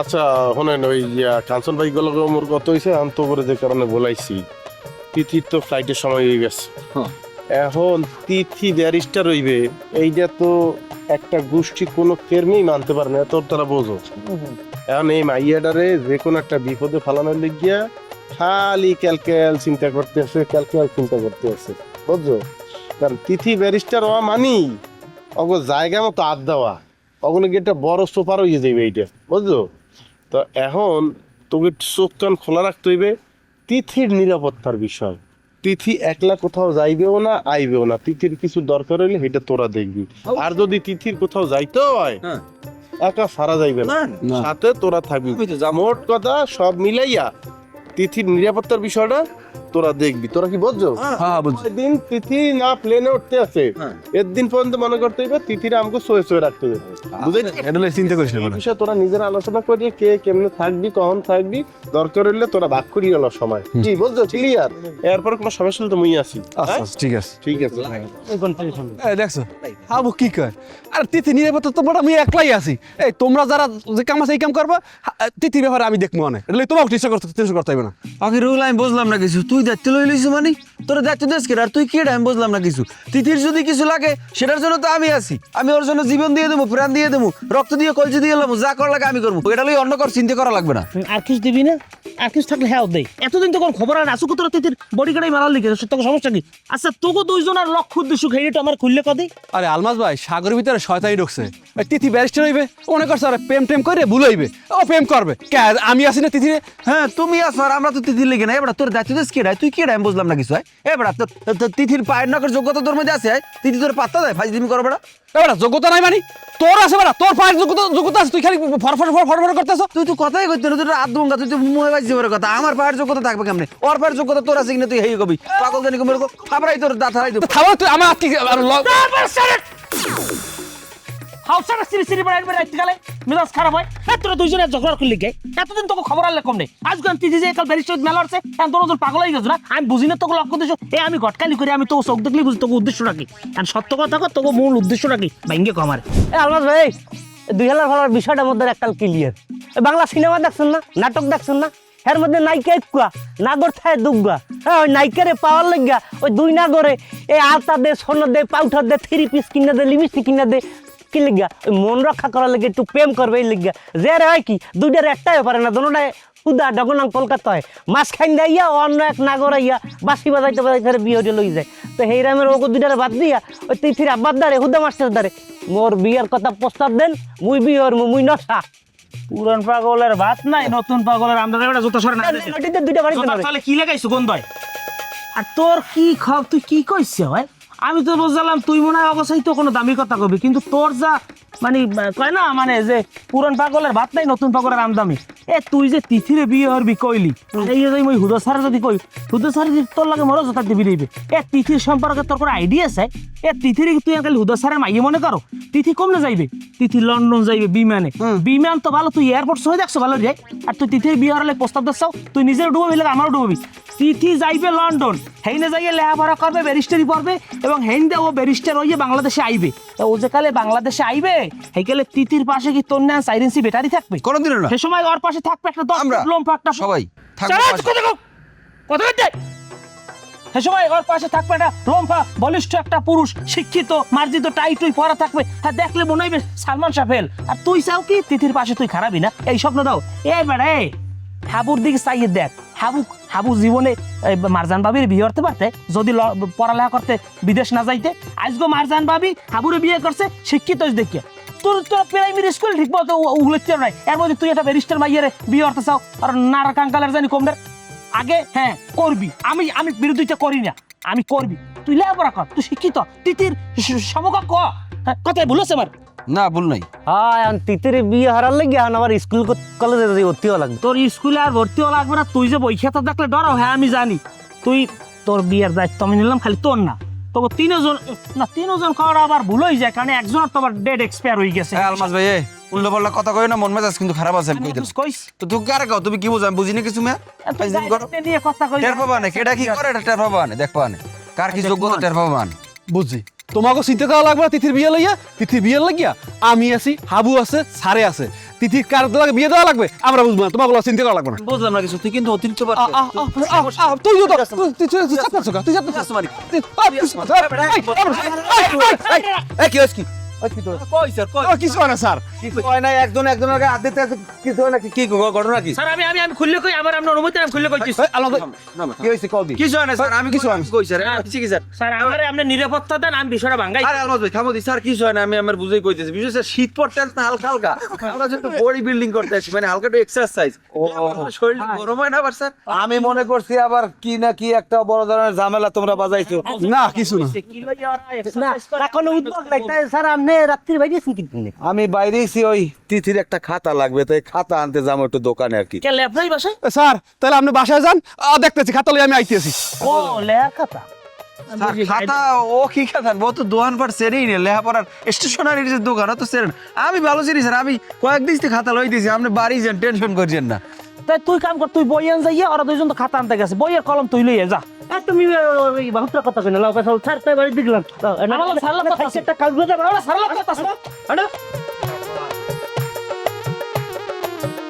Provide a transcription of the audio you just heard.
আচ্ছা শোনেন ওই কাঞ্চন ভাই গেল মোর কত হয়েছে তো করে যে কারণে বলাইছি। তিথির তো ফ্লাইটের সময় হয়ে গেছে। হ্যাঁ। এখন তিথি ব্যারিস্টার হইবে এইটা তো একটা গোষ্ঠী কোনো কেরমেই মানতে পারে না তোর তারা বোঝো। এখন এই মাইয়াডারে যে কোনো একটা বিপদে ফালানোর লিগিয়া খালি ক্যালক্যাল চিন্তা করতে আছে ক্যালক্যাল চিন্তা করতে আছে বুঝছ? কারণ তিথি ব্যারিস্টার হওয়া মানি অগো জায়গা মতো আদ দেওয়া ওগুলো একটা বড় সোফার হয়ে যাবে এইটা বুঝছ? তো এখন তোকে চোখ কান খোলা রাখতে হইবে। তিথির নিরাপত্তার বিষয়। তিথি একলা কোথাও যাইবেও না আইবেও না। তিথির কিছু দরকার হইলে সেটা তোরা দেখবি। আর যদি তিথির কোথাও যাইতে হয় হ্যাঁ। একা সারা যাইবে না। সাথে তোরা থাকবি। মোট কথা সব মিলাইয়া তিথির নিরাপত্তার বিষয়টা তোরা দেখবি। তোরা কি বুঝছ হ্যাঁ। বুঝছি দিন তিথি না প্লেনে উঠতে আছে হ্যাঁ। এর দিন পর্যন্ত মনে করতে হবে তিথিরা আমাকে সয়ে সয়ে রাখতে হবে বুঝেছি এটা চিন্তা করিস না। বিষয়ে তোরা নিজেরা আলোচনা করিয়ে কে কেমনে থাকবি কখন থাকবি দরকার হইলে তোরা ভাগ করিয়ে গেল সময়। কি বুঝছ ক্লিয়ার এরপর কোনো সমস্যা হলে তো মুই আছি আচ্ছা হ্যাঁ? আচ্ছা, ঠিক আছে। ঠিক আছে। এই দেখছ হাবু কি কয়? আর তিথি নিরাপত্তা তো বড় আমি একলাই আছি। এই তোমরা যারা যে কাম আছে এই কাম করবা। তিথি ব্যাপারে আমি দেখব অনেক এটা তোমাকে টেনশন করতে টেনশন করতে হবে না। আগে রুল আমি বুঝলাম না কিছু। তুই দায়িত্ব লই লইছিস মানে? তোর দায়িত্ব দেশ আর তুই কি আমি বুঝলাম না কিছু? তিথির যদি কিছু লাগে সেটার জন্য তো আমি আছি। আমি ওর জন্য জীবন দিয়ে দেবো প্রাণ দিয়ে দেবো রক্ত দিয়ে কলজি দিয়ে এলাম যা করা লাগে আমি করব। এটা লই অন্য কর চিন্তা করা লাগবে না। আর কিছু দিবি না? আর কিছু থাকলে হ্যাঁ দেই এতদিন তো কোন খবর আর আসুক তোর তিতির বডি গাড়ি মারার লিখে তোকে সমস্যা কি? আচ্ছা তোকে দুইজনের লক্ষ্য উদ্দেশ্য খেয়ে আমার খুললে কদি আরে আলমাস ভাই সাগরের ভিতরে শয়তানি ঢুকছে। তিথি ব্যারিস্টার হইবে? মনে করছে আরে প্রেম টেম করে ভুলাইবে ও প্রেম করবে। কে আমি আছি না তিথি হ্যাঁ তুমি আছো আর আমরা তো তিথির লেগে না এবার তোর দায়িত্ব দেশ কি তুই কি আমি বুঝলাম না কিছু হয় এবার তোর তোর তিথির পায়ের নকের যোগ্যতা তোর মধ্যে আছে তিথি তোর পাত্তা দেয়? ফাইজ দিমি করো বেড়া এবার যোগ্যতা নাই মানে? তোর আছে বেড়া তোর পায়ের যোগ্যতা যোগ্যতা আছে। তুই খালি ফরফর ফরফর করতেছ? তুই তো কথাই কইতে না তুই তো আদমঙ্গা তুই তো মুহে বাজি যাবার কথা। আমার পায়ের যোগ্যতা থাকবে কেমনে? ওর পায়ের যোগ্যতা তোর আছে কিনা তুই হেই কবি। পাগল জানি কমে ফাবরাই তোর দাঁত হারাই দেবো। তুই আমার আজকে আর হাউসাটা সিরি সিরি গেলে মেজাজ খারাপ হয়। হ্যাঁ তোরা ঝগড়া করলি গে এতদিন তোকে খবর আনলে কম নেই তিথি যে কাল ব্যারিস্টার মেলা এখন তোর পাগল হয়ে গেছো না? আমি বুঝি না তোকে লক্ষ্য উদ্দেশ্য এ, আমি করি, আমি চোখ দেখলি বুঝি তোকে উদ্দেশ্যটা কি আর সত্য কথা কর, তোকে মূল উদ্দেশ্যটা কি ভাঙ্গে এ আলমাস ভাই দুই হাজার মধ্যে একটা ক্লিয়ার বাংলা সিনেমা দেখছেন না? নাটক দেখছেন না? এর মধ্যে নায়িকা একুয়া নাগর থায় দুগুয়া। হ্যাঁ ওই নায়িকারে পাওয়ার লাগিয়া, ওই দুই নাগরে এই আলতা দে, সোনা দে পাউঠার দে থ্রি পিস কিনে দে লিপস্টিক কিনে দে কি লিগা? মন রক্ষা করার লেগে একটু প্রেম করবে এই লিগা। যে রে হয় কি? দুইটার একটাই পারে না দোনোটাই হুদা ডগনাং কলকাতা হয় মাছ খাইন দেয়া অন্য এক নাগর আইয়া বাসি বাজাইতে বাজাইতে বিয়ে হয়ে লই যায়। তো সেই রামের ওকে দুইটারে বাদ দিয়া ওই তিথির আব্বার দ্বারে হুদা মাস্টার দ্বারে মোর বিয়ের কথা প্রস্তাব দেন মুই বিয়ে হর মুই নশা। পুরান পাগলের ভাত নাই নতুন পাগলের আমরা একটা জুতো সরে না দুইটা বাড়ি তাহলে কি লাগাইছো গন্ধয় আর তোর কি খব তুই কি কইছ ভাই আমি তো বুঝলাম তুই মনে হয় অবশ্যই তো কোনো দামি কথা কবি কিন্তু তোর যা মানে কয় না মানে যে পুরান পাগলের ভাত নাই নতুন পাগলের আমদামি এ তুই যে তিথিরে বিয়ে হরবি কইলি এই যে মই হুদো সারে যদি কই হুদো সারে যদি তোর লাগে মরো জোতা দিবি দিবি এ তিথির সম্পর্কে তোর কোনো আইডিয়া আছে? এ তিথিরে তুই খালি হুদো সারে মাইয়ে মনে করো? তিথি কমনে যাইবে? তিথি লন্ডন যাইবে বিমানে। বিমান তো ভালো তুই এয়ারপোর্ট সহ দেখছ ভালো রে। আর তুই তিথির বিয়ে হরলে প্রস্তাব দেখছাও তুই নিজেও ডুববি লাগে আমারও ডুববি। তিথি যাইবে লন্ডন হেইনে যাইয়ে লেখাপড়া করবে ব্যারিস্টারি পড়বে এবং হেইন্দে ও ব্যারিস্টার হইয়ে বাংলাদেশে আইবে। ও যে কালে বাংলাদেশে আইবে হেইকালে তিথির পাশে কি তোর না সাইরেন্সি ব্যাটারি থাকবে? কোনোদিনও না। সে সময় ওর পাশে থাকবে একটা দশ আমরা, ফুট একটা সবাই কথা। কথা সে সময় ওর পাশে থাকবে একটা লম্বা বলিষ্ঠ একটা পুরুষ শিক্ষিত মার্জিত টাই টুই পরা থাকবে। হ্যাঁ দেখলে মনে হইবে সালমান সাফেল আর তুই চাও কি তিথির পাশে তুই খারাপই না? এই স্বপ্ন দাও। এ বেড়া এ হাবুর দিকে চাইয়ে দেখ। হাবু হাবু জীবনে মারজান বাবির বিয়ে করতে পারতে যদি পড়ালেখা করতে বিদেশ না যাইতে আজগো মারজান বাবি হাবুরে বিয়ে করছে শিক্ষিত দেখিয়া তোর তোর প্রাইমারি স্কুল ঠিক মতো উগলেতে নাই এর মধ্যে তুই একটা ব্যারিস্টার মাইয়ারে বিয়ে করতে চাও আর নারা কাঙ্কালের জানি কমদের আগে হ্যাঁ করবি আমি আমি বিরোধিতা করি না আমি করবি তুই লেখাপড়া কর তুই শিক্ষিত তিতির স- সমকক্ষ হ্যাঁ, কথাই ভুল আছে আমার না ভুল নাই। হ্যাঁ এখন তিতির বিয়ে হারার লেগে এখন আমার স্কুল কলেজে ভর্তি হওয়া লাগবে। তোর স্কুলে আর ভর্তি হওয়া লাগবে না তুই যে বই দেখলে ডরাও হ্যাঁ আমি জানি। তুই তোর বিয়ের দায়িত্ব আমি নিলাম খালি তোর না। তবে তিনজন না তিনজন খাওয়ার আবার ভুল হয়ে যায় কারণ একজনের তো আবার ডেট এক্সপায়ার হয়ে গেছে। আলমাস ভাই এ উল্টো পাল্টা কথা কই না মন মেজাজ কিন্তু খারাপ আছে আমি কই দিলাম। কইস। তো তুই কারে কও তুমি কি বুঝো আমি বুঝি কিছু মেয়ে? তুই ফাইজিং করো। নিয়ে কথা কই টের পাবা না কেডা কি করে এটা টের পাবা না দেখ পাবা না। কার কি যোগ্যতা টের পাবা না। বুঝছি। তোমাকে চিন্তা করা লাগবে তিথির বিয়ে লইয়া তিথির বিয়ে লাগিয়া আমি আছি হাবু আছে সারে আছে তিথি কার লাগে বিয়ে দেওয়া লাগবে আমরা বুঝব না তোমাকে চিন্তা করা লাগবে না বুঝলাম না কিছু তুই কিন্তু অতিরিক্ত তুই তুই তুই চাপ তুই চাপ মানে কি হইছে কি কই স্যার কিছু হয় না স্যার। কই? না একজন একজনের আগে হাত কিছু হয় না কি কি ঘটনা কি? স্যার আমি আমি আমি খুললে কই? আমার আপনার অনুমতি আমি খুললে কইছি কি হয়েছে কবি কিছু হয় না স্যার আমি কিছু আমি কই স্যার? কিছু কি স্যার। স্যার আমার আপনি নিরাপত্তা দেন আমি বিষয়টা ভাঙ্গাই। আরে আলমাজ ভাই থামো স্যার কিছু হয় না আমি আমার বুঝেই কইতেছি। বিশেষ করে শীত পড়তে না হালকা হালকা। আমরা বডি বিল্ডিং করতে আছি মানে হালকা একটু এক্সারসাইজ শরীর গরম হয় না আবার স্যার? আমি মনে করছি আবার কি না কি একটা বড় ধরনের ঝামেলা তোমরা বাজাইছো। না কিছু না। না exercise করে? না কোনো উদ্যোগ নাই। স্যার আপনি কিন্তু আমি বাইরেছি ওই তিথির একটা খাতা লাগবে তাই খাতা আনতে যাব একটু দোকানে আর কি। কে বাসায় স্যার তাহলে আপনি বাসায় যান দেখতেছি খাতা লই আমি আইতেছি। ও স্যার খাতা ও কি খাতা? ও তো দোকান পাট সেরেই নে লেখাপড়ার স্টেশনারির যে দোকান ও তো সেরেন আমি ভালো চিনি স্যার আমি কয়েকদিন থেকে খাতা লই দিয়েছি আপনি বাড়ি যান টেনশন করছেন না। তাই তুই কাম কর তুই বই আন যাইয়া ওরা দুইজন তো খাতা আনতে গেছে। বইয়ের কলম তুই লইয়া যা। আর তুমি ওই বাহুটার কথা কই না লাও স্যার ছাড়তে বাড়ি দেখলাম একটা কাজ করে সারলা কথা